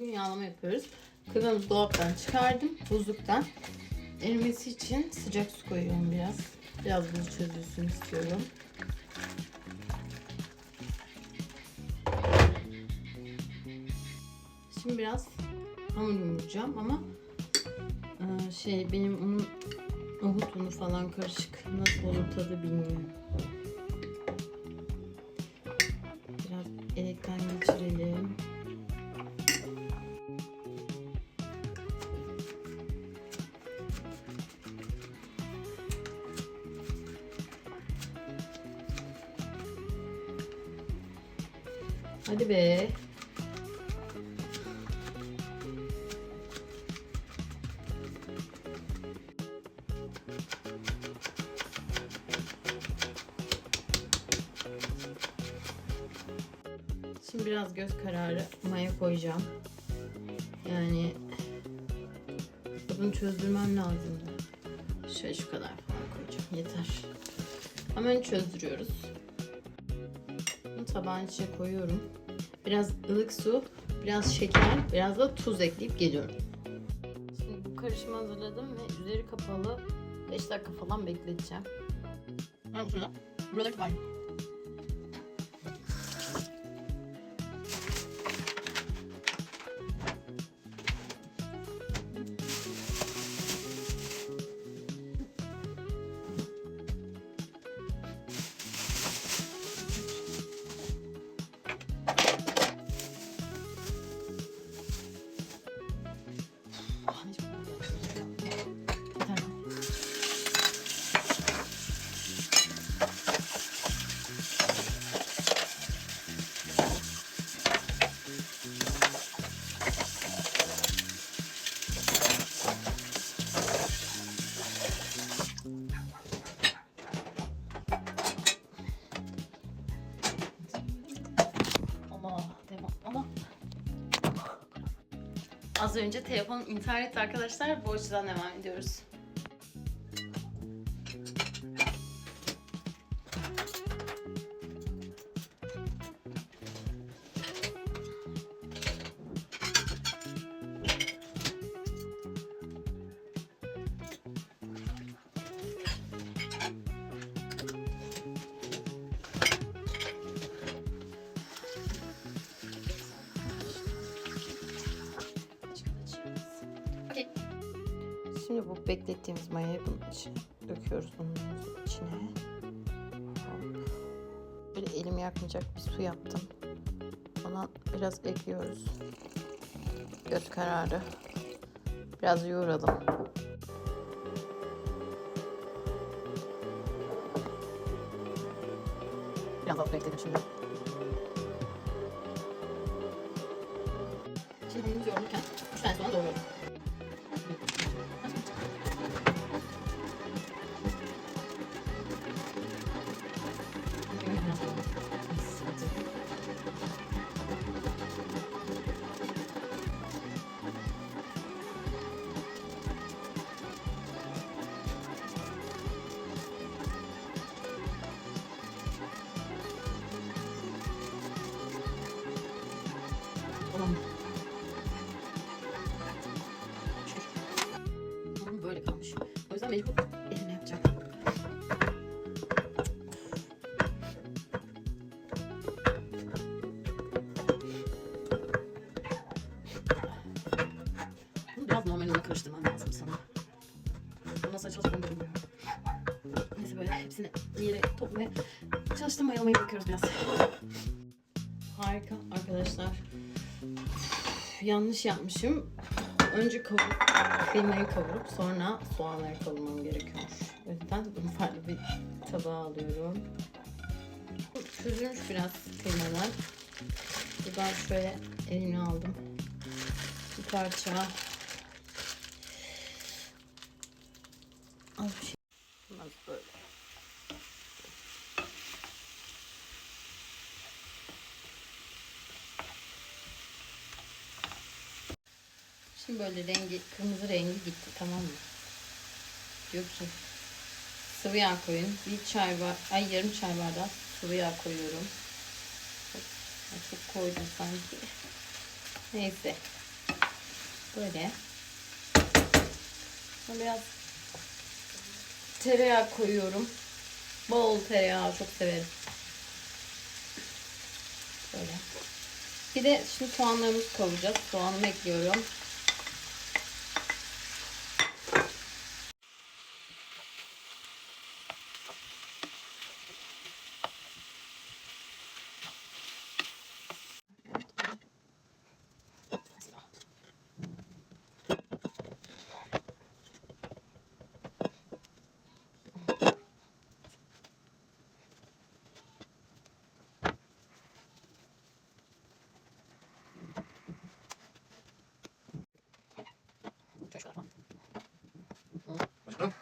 Bugün yağlama yapıyoruz. Kıymamızı dolaptan çıkardım. Buzluktan. Erimesi için sıcak su koyuyorum biraz. Biraz buz çözülsün istiyorum. Şimdi biraz hamur yoğuracağım ama e, şey benim onun nohut unu falan karışık nasıl olur tadı bilmiyorum. Hadi be. Şimdi biraz göz kararı maya koyacağım. Yani bunu çözdürmem lazımdı. Şöyle şu kadar falan koyacağım. Yeter. Hemen çözdürüyoruz. Tabağın içine koyuyorum. Biraz ılık su, biraz şeker, biraz da tuz ekleyip geliyorum. Şimdi bu karışımı hazırladım ve üzeri kapalı 5 dakika falan bekleteceğim. Ha bu şurada. Burada var. Az önce telefonum etti arkadaşlar. Bu açıdan devam ediyoruz. Şimdi bu beklettiğimiz mayayı bunun içine döküyoruz bunun içine. Böyle elim yakmayacak bir su yaptım. Ona biraz ekliyoruz. Göz kararı. Biraz yoğuralım. Biraz daha bekledim şimdi. Şimdi bunu yoğururken 3 tane soğan doğruyorum. Böyle kalmış. O yüzden mecbur elimle yapacağım. Bunu biraz normal una karıştırmam lazım sana. Bu nasıl çalıştığını bilmiyorum. Neyse böyle hepsini yere toplamaya çalıştım mayalamayı bakıyoruz biraz. Harika arkadaşlar. Yanlış yapmışım. Önce kavurup, kıymayı kavurup sonra soğanları kavurmam gerekiyor. O yüzden bunu farklı bir tabağa alıyorum. Çözülmüş biraz kıymalar. Buradan şöyle elimle aldım. Bir parça. Az bir şey. Şimdi böyle rengi, kırmızı rengi gitti tamam mı? Diyor ki sıvı yağ koyun. Bir çay var, ay yarım çay bardağı sıvı yağ koyuyorum. Çok, koydum sanki. Neyse. Böyle. Biraz tereyağı koyuyorum. Bol tereyağı çok severim. Böyle. Bir de şimdi soğanlarımızı kavuracağız. Soğanımı ekliyorum. Şöyle şöyle yapalım. Başka?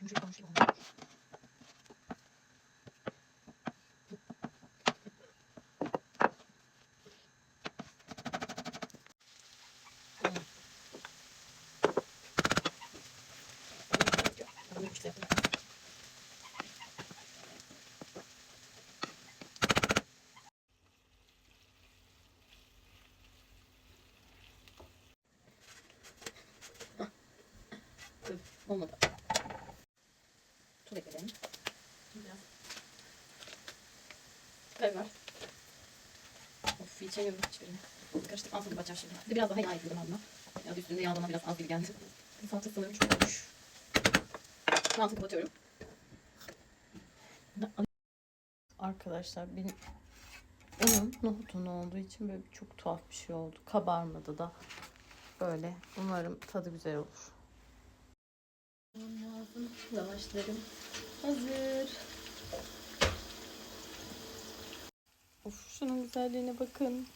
Yumuşak olmuş gibi olmuş. Olmadı. Tuz ekledim. Biraz. Karabiber. Of yetişemiyorum hiçbirine. Karıştırıp altını bakacağım şimdi. Bir biraz daha yağ ekledim abla. Biraz üstünde yağlama biraz az gibi geldi. Salça sanırım çok olmuş. Altını kapatıyorum. Arkadaşlar benim unum nohut unu olduğu için böyle çok tuhaf bir şey oldu. Kabarmadı da. Böyle. Umarım tadı güzel olur. Lazım. Lavaşlarım hazır. Of şunun güzelliğine bakın.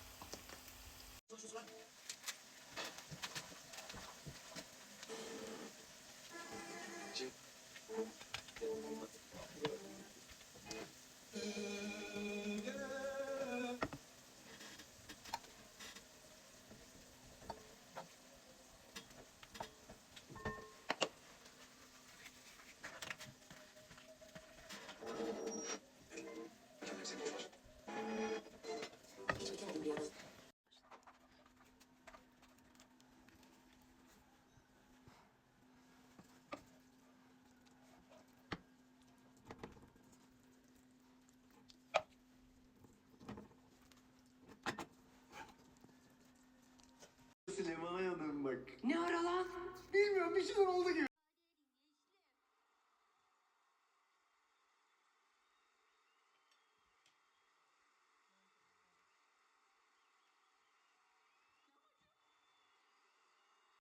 bak. Ne ara lan? Bilmiyorum bir şeyler oldu gibi.